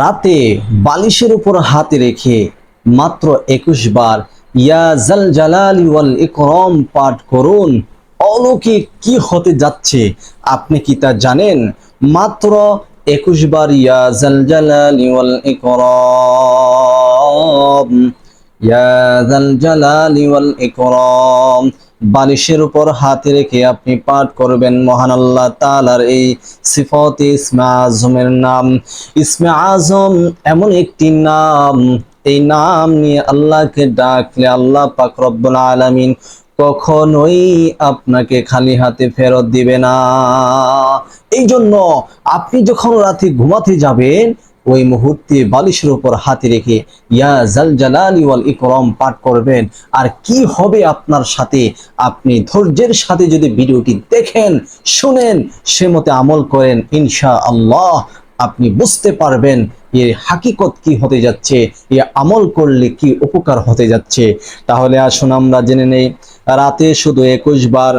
রাতে বালিশের উপর হাতে রেখে মাত্র একুশ বার ইয়া জাল জালালি ওয়াল ইকরম পাঠ করুন। অলৌকিক কি হতে যাচ্ছে, আপনি কি তা জানেন? মাত্র একুশ বার ইয়া জাল জালালি ওয়াল ইকরম। ইয়া জাল জালালি ওয়াল ইকরম। বালিশের উপর হাতে রেখে আপনি পাঠ করবেন। মহান আল্লাহ তাআলার এই সিফত ইসমে আজমের নাম। ইসমে আজম এমন একটি নাম, এই নাম নিয়ে আল্লাহকে ডাকলে আল্লাহ পাক রব্বুল আলামিন কখনোই আপনাকে খালি হাতে ফেরত দিবে না। এই জন্য আপনি যখন রাতে ঘুমাতে যাবেন ওই মুহূর্তে বালিশের উপর হাতে রেখে, ইয়া জাল জালালি ওয়াল ইকরম পাঠ করবেন। আর কি হবে আপনার সাথে? আপনি ধৈর্যের সাথে যদি ভিডিওটি দেখেন, শুনেন, সে মতে আমল করেন ইনশা আল্লাহ আপনি বুঝতে পারবেন এর হাকিকত কি হতে যাচ্ছে, এ আমল করলে কি উপকার হতে যাচ্ছে। তাহলে আসুন আমরা জেনে নেই, রাতে শুধু একুশ বার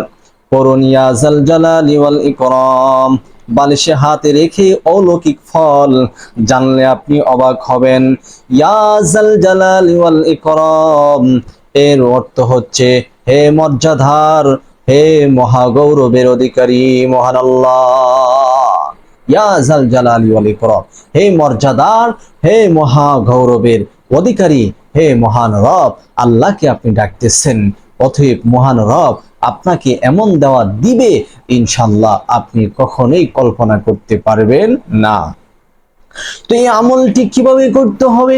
পড়ুন, ইয়া জাল জালালি ওয়াল ইকরাম বালিশে হাতে রেখে অলৌকিক ফল। জানলে আপনি অবাক হবেন। ইয়া জাল জালালি ওয়াল ইকরাম। এর অর্থ হচ্ছে, হে মর্যাদার, হে মহাগৌরবের অধিকারী মহান আল্লাহ ইয়া জাল জালালি ওয়াল ইকরাম। হে মর্যাদার, হে মহাগৌরবের অধিকারী, হে মহান রব, আল্লাহকে আপনি ডাকতেছেন। অতএব মহান রব আপনাকে এমন দেওয়া দিবে ইনশাল্লাহ আপনি কখনোই কল্পনা করতে পারবেন না। তো এই আমলটি কীভাবে করতে হবে?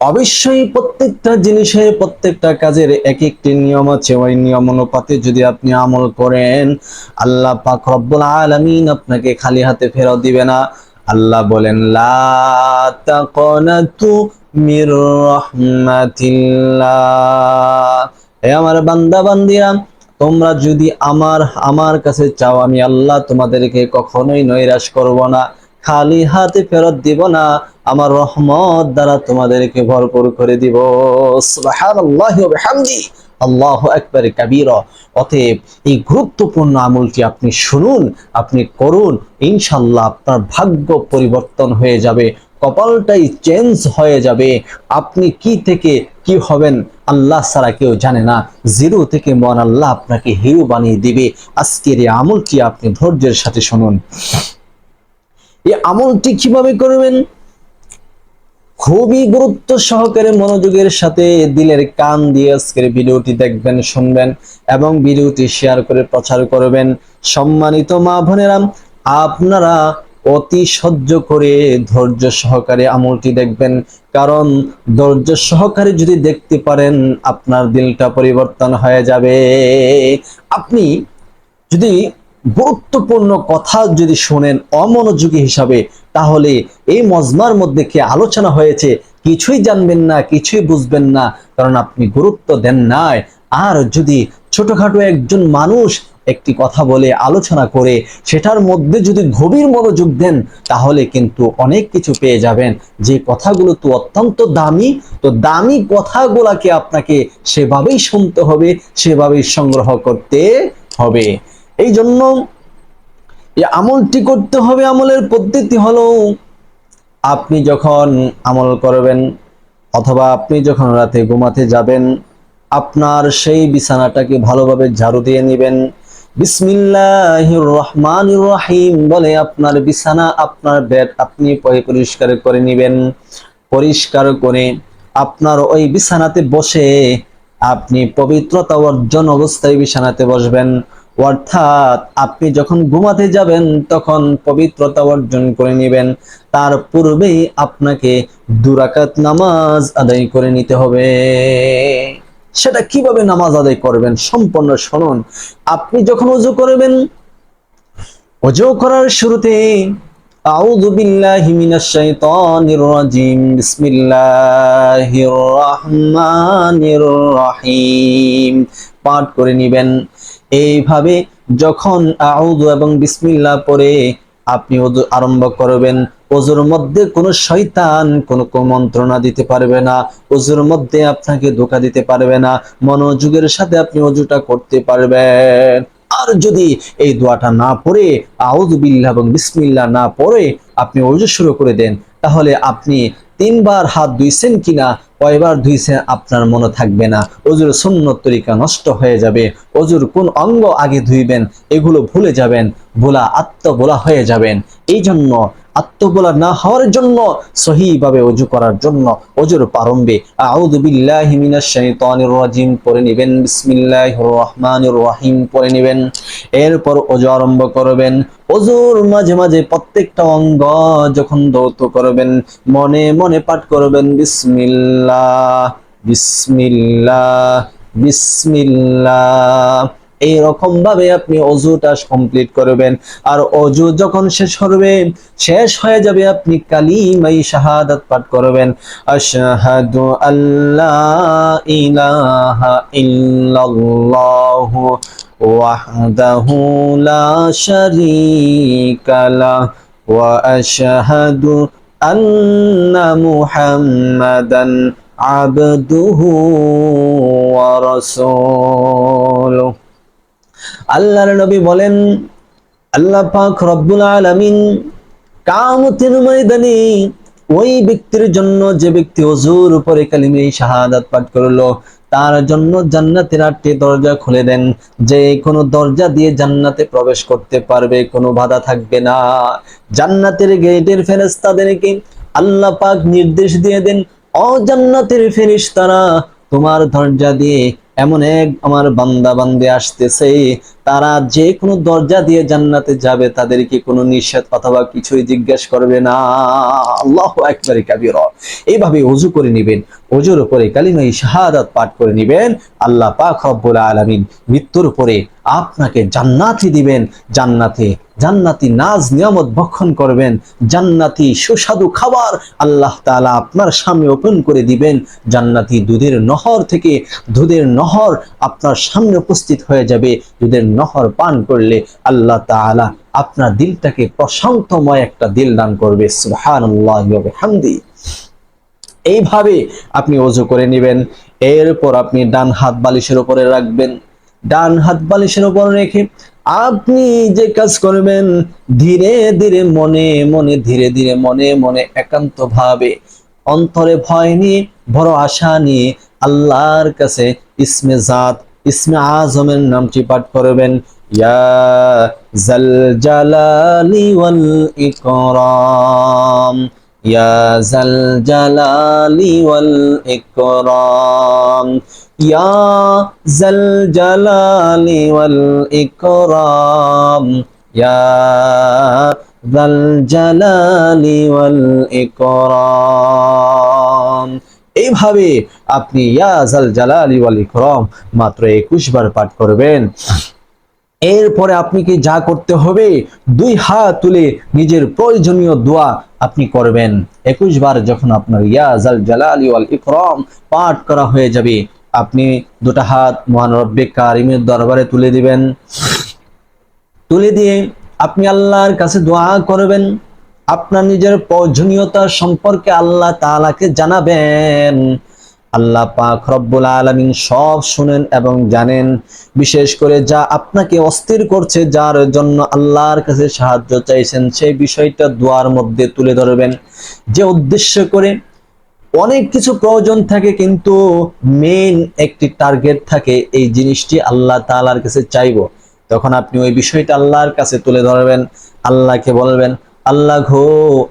অবশ্যই প্রত্যেকটা জিনিসের প্রত্যেকটা কাজের এক একটি নিয়ম আছে। ওই নিয়ম অনুপাতে যদি আপনি আমল করেন, আল্লাহ পাক রব্বুল আলামিন আপনাকে খালি হাতে ফেরত দিবে না। আল্লাহ বলেন, লা তাকনাতু মির রাহমাতিল্লাহ। হে আমার বান্দা বান্দিরা, তোমরা যদি আমার আমার কাছে চাও, আমি আল্লাহ তোমাদেরকে কখনোই নৈরাশ করব না, খালি হাতে ফেরত দিব না, আমার রহমত দ্বারা তোমাদেরকে ভরপুর করে দিব। সুবহানাল্লাহি ওয়া বিহামদি। আল্লাহু অতএব এই গুরুত্বপূর্ণ আমলটি আপনি শুনুন, আপনি করুন ইনশাল্লাহ আপনার ভাগ্য পরিবর্তন হয়ে যাবে, কপালটাই চেঞ্জ হয়ে যাবে। আপনি কি থেকে কি হবেন আল্লাহ ছাড়া কেউ জানে না। জিরো থেকে মন আল্লাহ আপনাকে হিরো বানিয়ে দিবে। আজকের এই আমলটি আপনি ধৈর্যের সাথে শুনুন। এই আমলটি কীভাবে করবেন? খুবই গুরুত্ব সহকারে মনোযোগের সাথে দিলের কান দিয়ে আজকের ভিডিওটি দেখবেন, শুনবেন এবং ভিডিওটি শেয়ার করে প্রচার করবেন। সম্মানিত মা বোনেরা, আপনারা অতি সহ্য করে ধৈর্য সহকারে আমলটি দেখবেন। কারণ ধৈর্য সহকারে যদি দেখতে পারেন, আপনার দিলটা পরিবর্তন হয়ে যাবে। আপনি যদি গুরুত্বপূর্ণ কথা যদি শোনেন অমনোযোগী হিসাবে, তাহলে এই মজমার মধ্যে কি আলোচনা হয়েছে? কিছুই জানবেন না, কিছুই বুঝবেন না। কারণ আপনি গুরুত্ব দেন নাই। আর যদি ছোটখাটো একজন মানুষ একটি কথা বলে আলোচনা করে সেটার মধ্যে যদি গভীর মনোযোগ দেন, তাহলে কিন্তু অনেক কিছু পেয়ে যাবেন। যে কথাগুলো তো অত্যন্ত দামি, তো দামি কথাগুলাকে আপনাকে সেভাবেই শুনতে হবে, সেভাবেই সংগ্রহ করতে হবে। এই জন্য আমলটি করতে হবে আমলের পদ্ধতি হলো, আপনি যখন আমল করবেন অথবা আপনি যখন রাতে ঘুমাতে যাবেন, আপনার সেই বিছানাটাকে ভালোভাবে ঝাড়ু দিয়ে নেবেন। বিসমিল্লাহির রহমানির রহিম বলে, আপনার বিছানা, আপনার বেড আপনি পরি- পরিষ্কার করে নেবেন। পরিষ্কার করে আপনার ওই বিছানাতে বসে আপনি পবিত্রতা অর্জন অবস্থায় বিছানাতে বসবেন। অর্থাৎ আপনি যখন ঘুমাতে যাবেন, তখন পবিত্রতা অর্জন করে নেবেন। তার পূর্বেই আপনাকে দুরাকাত নামাজ আদায় করে নিতে হবে। সেটা কীভাবে নামাজ আদায় করবেন? সম্পূর্ণ শুনুন। আপনি যখন উজু করবেন, উজু করার শুরুতে আউযু বিল্লাহি মিনাশ শাইতানির রাজিম, বিসমিল্লাহির রহমানির রহিম। পাঠ করে নেবেন। এইভাবে যখন আউযু এবং বিসমিল্লাহ পড়ে আপনি ওযু আরম্ভ করবেন। ওজুর মধ্যে কোনো শয়তান, কোনো কুমন্ত্রণা দিতে পারবে না। ওজুর মধ্যে আপনাকে ধোকা দিতে পারবে না। মনোযোগের সাথে আপনি অজুটা করতে পারবেন। আর যদি এই দোয়াটা না পড়ে বিল্লাহ এবং বিসমিল্লাহ না পড়ে আপনি অজু শুরু করে দেন, তাহলে আপনি তিনবার হাত ধুইছেন কিনা, কয়বার ধুইছেন আপনার মনে থাকবে না। অজুর সুন্নত তরিকা নষ্ট হয়ে যাবে। অজুর কোন অঙ্গ আগে ধুইবেন, এগুলো ভুলে যাবেন, ভোলা আত্মবোলা হয়ে যাবেন। এই জন্য আত্মবোলা না হওয়ার জন্য, সহিভাবে অজু করার জন্য অজুর শাইতানির রাজিম পড়ে নেবেন, বিসমিল্লাহির রহমানির রহিম পড়ে নেবেন। এরপর অজু আরম্ভ করবেন। অজুর মাঝে মাঝে প্রত্যেকটা অঙ্গ যখন দৌত করবেন, মনে মনে পাঠ করবেন, বিসমিল্লাহ বিসমিল্লাহ বিসমিল্লাহ। এইরকম ভাবে আপনি অজুটা কমপ্লিট করবেন। আর অজু যখন শেষ করবে শেষ হয়ে যাবে আপনি কালিমাই শাহাদাত পাঠ করবেন। আশহাদু আল্লাহ ইলাহা ইল্লাল্লাহু ওয়াহদাহু লা শারীকা লাহ ওয়া আশহাদু আন্না মুহাম্মাদান আবদুহু ওয়া রাসূলুহু। আল্লাহর নবী বলেন, আল্লাহ পাক রব্বুল আলামিন কামতের ময়দানে ওই ব্যক্তির জন্য যে ব্যক্তি অজুর উপরে কালিমে শাহাদাত পাঠ করল, তার জন্য জান্নাতের আটটি দরজা খুলে দেন। যে কোনো দরজা দিয়ে জান্নাতে প্রবেশ করতে পারবে, কোনো বাধা থাকবে না। জান্নাতের গেটের ফেরেশতাদেরকে আল্লাহ পাক নির্দেশ দিয়ে দেন, অজান্নাতের ফেরেশতারা, তোমার দরজা দিয়ে এমন এক আমার বান্দা বান্দে আসতেছে, তারা যে কোনো দরজা দিয়ে জান্নাতে যাবে, তাদেরকে কোনো নিষেধ অথবা কিছুই জিজ্ঞেস করবে না। আল্লাহ একবারে কাবির। এইভাবে অজু করে নিবেন, অজুর উপরে কালিমাই শাহাদাত পাঠ করে নিবেন। আল্লাহ পাক রব্বুল আলমিন মৃত্যুর উপরে আপনাকে জান্নাতি দিবেন, জান্নাতে জান্নাতি নাজ, নিয়ামত ভক্ষণ করবেন, জান্নাতি সুস্বাদু খাবার আল্লাহ তাআলা আপনার সামনে ওপেন করে দিবেন, জান্নাতি দুধের নহর থেকে দুধের নহর আপনার সামনে উপস্থিত হয়ে যাবে, দুধের নহর পান করলে আল্লাহ তাআলা আপনার দিলটাকে প্রশান্তময় একটা দিল দান করবে, সুবহানাল্লাহি ওয়া এইভাবে আপনি অজু করে নেবেন, এরপর আপনি ডান হাত বালিশের উপরে রাখবেন। ডান হাত বালিশের উপর রেখে আপনি যে কাজ করবেন, ধীরে ধীরে মনে মনে ধীরে ধীরে মনে মনে একান্ত ভাবে অন্তরে ভয় নিয়ে বড় আশা নিয়ে আল্লাহর কাছে ইসমে জাত, ইসমে আজমের নামটি পাঠ করবেন। ইয়া জাল জালালি ওয়াল ইকরাম, ইয়া জাল জালালি ওয়াল ইকরাম। জালালি ওয়াল ইকরাম, ইয়া জাল জালালি ওয়াল ইকরাম। এইভাবে আপনি ইয়া জাল জালালি ওয়াল ইকরাম মাত্র একুশ বার পাঠ করবেন। এরপরে আপনি কি যা করতে হবে, দুই হাত তুলে নিজের প্রয়োজনীয় দোয়া আপনি করবেন। একুশ বার যখন আপনার ইয়াজাল জালালি ওয়াল ইকরাম পাঠ করা হয়ে যাবে আপনি দুটা হাত মহান রব্বে কারিমের দরবারে তুলে দিবেন। তুলে দিয়ে আপনি আল্লাহর কাছে দোয়া করবেন। আপনার নিজের প্রয়োজনীয়তা সম্পর্কে আল্লাহ তাআলাকে জানাবেন। আল্লাহ পাক রব্বুল আলামিন সব শুনেন এবং জানেন। বিশেষ করে যা আপনাকে অস্থির করছে, যার জন্য আল্লাহর কাছে সাহায্য চাইছেন, সেই বিষয়টা দোয়ার মধ্যে তুলে ধরবেন। যে উদ্দেশ্য করে অনেক কিছু প্রয়োজন থাকে, কিন্তু মেইন একটি টার্গেট থাকে এই জিনিসটি আল্লাহ তাআলার কাছে চাইব। তখন আপনি ওই বিষয়টা আল্লাহর কাছে তুলে ধরবেন, আল্লাহকে বলবেন, আল্লাহ ঘো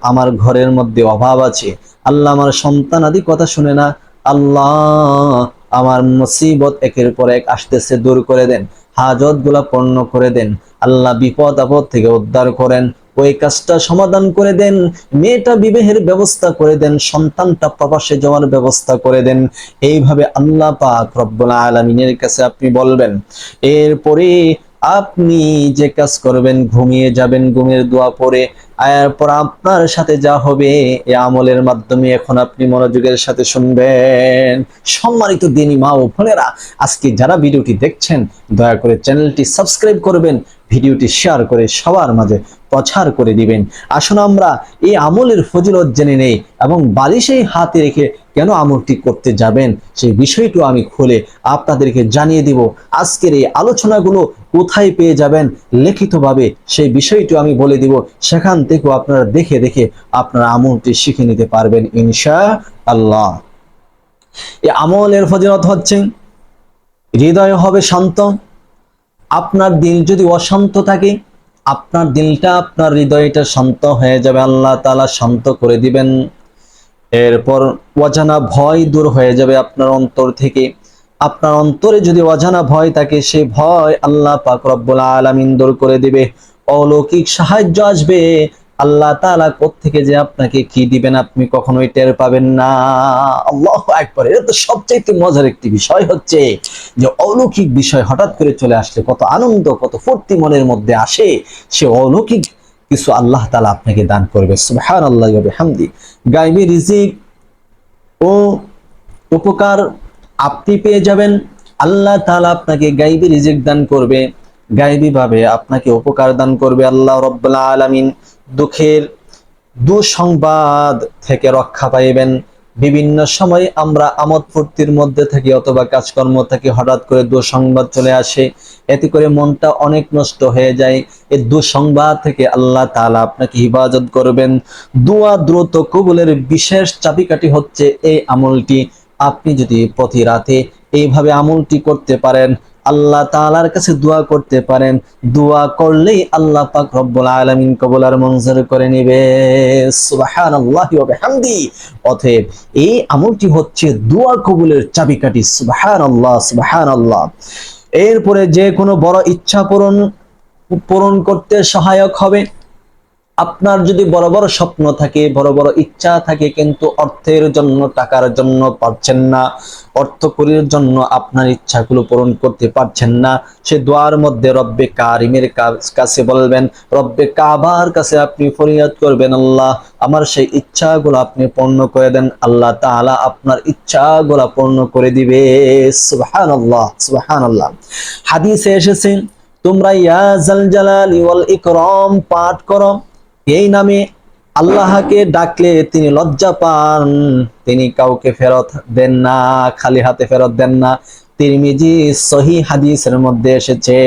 আমার ঘরের মধ্যে অভাব আছে। আল্লাহ আমার সন্তান আদি কথা শুনে না। আল্লাহ আমার মুসিবত একের পর এক আসতেছে, দূর করে দেন। হাজতগুলা পূর্ণ করে দেন। আল্লাহ বিপদ আপদ থেকে উদ্ধার করেন। ওই কাজটা সমাধান করে দেন, মেয়েটা বিবাহের ব্যবস্থা করে দেন, সন্তানটা প্রবাসে যাওয়ার ব্যবস্থা করে দেন। এইভাবে আল্লাহ পাক রব্বুল আলামিনের কাছে আপনি বলবেন। এরপরে আপনি যে কাজ করবেন, ঘুমিয়ে যাবেন, ঘুমের দোয়া পরে এরপর আপনার সাথে যা হবে, এই আমলের মাধ্যমে এখন আপনি মনোযোগের সাথে শুনবেন। সম্মানিত দিনী মা ও বোনেরা, আজকে যারা ভিডিওটি দেখছেন, দয়া করে চ্যানেলটি সাবস্ক্রাইব করবেন ভিডিওটি শেয়ার করে সবার মাঝে প্রচার করে দিবেন। আসুন আমরা এই আমলের ফজিলত জেনে নেই এবং বালিশেই হাতে রেখে কেন আমলটি করতে যাবেন সেই বিষয়টি আমি খুলে আপনাদেরকে জানিয়ে দিব। আজকের এই আলোচনাগুলো কোথায় পেয়ে যাবেন লিখিতভাবে সেই বিষয়টি আমি বলে দিব। সেখান থেকেও আপনারা দেখে দেখে আপনারা আমলটি শিখে নিতে পারবেন ইনশা আল্লাহ এই আমলের ফজিলত হচ্ছে, হৃদয় হবে শান্ত আপনার দিল যদি অশান্ত থাকে, আপনার দিলটা আপনার হৃদয়টা শান্ত হয়ে যাবে, আল্লাহ তালা শান্ত করে দিবেন। এরপর অজানা ভয় দূর হয়ে যাবে আপনার অন্তর থেকে। আপনার অন্তরে যদি অজানা ভয় থাকে, সে ভয় আল্লাহ পাক রব্বুল আলামিন দূর করে দিবে। অলৌকিক সাহায্য আসবে। আল্লাহ তাআলা থেকে যে আপনাকে কি দিবেন আপনি কখনোই টের পাবেন না। আল্লাহ একবার এটা তো সবচেয়ে মজার একটি বিষয় হচ্ছে যে অলৌকিক বিষয় হঠাৎ করে চলে আসলে কত আনন্দ, কত ফুর্তি মনের মধ্যে আসে, সে অলৌকিক কিছু আল্লাহ তালা আপনাকে দান করবে। সুবহানাল্লাহি ওয়া বিহামদি। গায়বী রিজিক ও উপকার আপনি পেয়ে যাবেন। আল্লাহ তাআলা আপনাকে গাইবী রিজিক দান করবে। গাইবী ভাবে আপনাকে উপকার দান করবে আল্লাহ রব্বুল আলামিন। দুঃখের দুঃসংবাদ থেকে রক্ষা পাইবেন। বিভিন্ন সময় আমরা আমোদ ফুর্তির মধ্যে থাকি অথবা কাজকর্ম থেকে হঠাৎ করে দুঃসংবাদ চলে আসে। এতে করে মনটা অনেক নষ্ট হয়ে যায়। এই দুঃসংবাদ থেকে আল্লাহ তাআলা আপনাকে হিফাজত করবেন। দোয়া দ্রুত কবুলের বিশেষ চাবিকাঠি হচ্ছে এই আমলটি। আপনি যদি প্রতি রাতে এইভাবে আমলটি করতে পারেন আল্লাহ তালার কাছে দোয়া করতে পারেন। দোয়া করলেই আল্লাহ পাক রব্বুল আলমিন কবলার মঞ্জুর করে নিবে। বিহামদি। অতএব এই আমলটি হচ্ছে দোয়া কবুলের চাবিকাঠি। সুবাহান আল্লাহ এরপরে যে কোনো বড় ইচ্ছা পূরণ পূরণ করতে সহায়ক হবে। আপনার যদি বড় বড় স্বপ্ন থাকে, বড় বড় ইচ্ছা থাকে, কিন্তু অর্থের জন্য, টাকার জন্য পারছেন না, অর্থকরীর জন্য আপনার ইচ্ছাগুলো পূরণ করতে পারছেন না, সে দোয়ার মধ্যে রব্বে কারিমের কাছে বলবেন, রব্বে কাবার কাছে আপনি ফরিয়াদ করবেন আল্লাহ, আমার সেই ইচ্ছাগুলো আপনি পূর্ণ করে দেন, আল্লাহ তাআলা আপনার ইচ্ছাগুলো পূর্ণ করে দিবে। সুবহানাল্লাহ সুবহানাল্লাহ। হাদিসে এসেছে, তোমরা ইয়া জাল জালালি ইকরাম, পাঠ করো এই নামে আল্লাহকে ডাকলে তিনি লজ্জা পান। তিনি কাউকে ফেরত দেন না, খালি হাতে ফেরত দেন না। তিরমিজি সহি হাদিসের মধ্যে এসেছে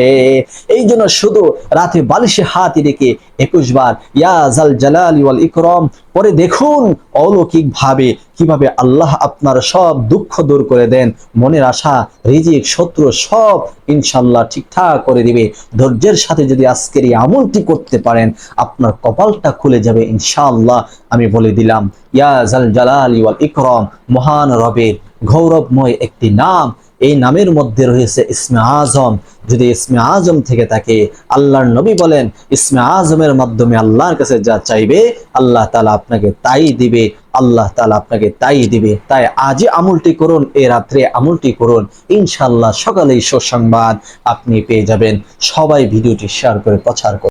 এই জন্য শুধু রাতে বালিশে হাত রেখে একুশ বার ইয়া জাল জালালি ওয়াল ইকরম পরে দেখুন অলৌকিক ভাবে কীভাবে আল্লাহ আপনার সব দুঃখ দূর করে দেন। মনের আশা, রিজিক, শত্রু সব ইনশাল্লাহ ঠিকঠাক করে দিবে। ধৈর্যের সাথে যদি আজকের এই আমলটি করতে পারেন, আপনার কপালটা খুলে যাবে ইনশাল্লাহ আমি বলে দিলাম, ইয়া জাল জালালি ওয়াল ইকরম, মহান রবের গৌরবময় একটি নাম এই নামের মধ্যে রয়েছে ইসমে আজম। যদি ইসমে আজম থেকে থাকে, আল্লাহর নবী বলেন, ইসমে আজমের মাধ্যমে আল্লাহর কাছে যা চাইবে, আল্লাহ তালা আপনাকে তাই দিবে, আল্লাহ তালা আপনাকে তাই দিবে। তাই আজই আমলটি করুন, এ রাত্রে আমলটি করুন। ইনশাল্লাহ সকালেই সুসংবাদ আপনি পেয়ে যাবেন। সবাই ভিডিওটি শেয়ার করে প্রচার করুন।